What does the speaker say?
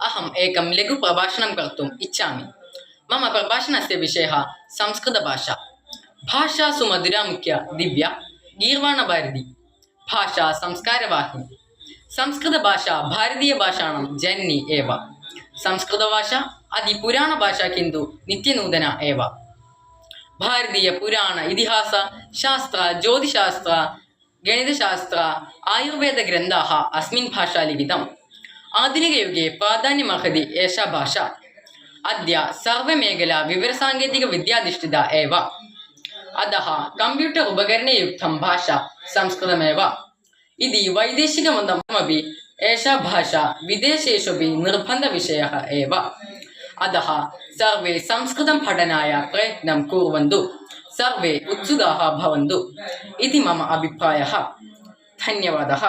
अहम् एकं लघुप्रभाषणं कर्तुम् इच्छामि मम प्रभाषणस्य विषयः संस्कृतभाषा भाषा सुमधुरा मुख्य दिव्या गीर्वाणभारती भाषा संस्कारवाहिनी സംസ്കൃതഭാഷ ഭാരതീയഭാഷാണം ജനനി ഏവ സംസ്കൃതഭാഷ അതിപുരാണഭാഷ കിന്തു നിത്യനൂതന ഏവ ഭാരതീയ പുരാണ ഇതിഹാസ ശാസ്ത്ര ജ്യോതിശാസ്ത്ര ഗണിതശാസ്ത്ര ആയുർവേദഗ്രന്ഥാ അസ്മിൻ ഭാഷാ ലിഖിതം आधुनिकयुगे प्राधान्यमर्हति एषा भाषा अद्य सर्वमेखला विवरसाङ्केतिकविद्याधिष्ठिता एव अतः कम्प्यूटर् उपकरणयुक्तं भाषा संस्कृतमेव इति वैदेशिकमतमपि एषा भाषा विदेशेषु अपि निर्बन्धविषयः एव अतः सर्वे संस्कृतं पठनाय प्रयत्नं कुर्वन्तु सर्वे उत्सुकाः भवन्तु इति मम अभिप्रायः धन्यवादः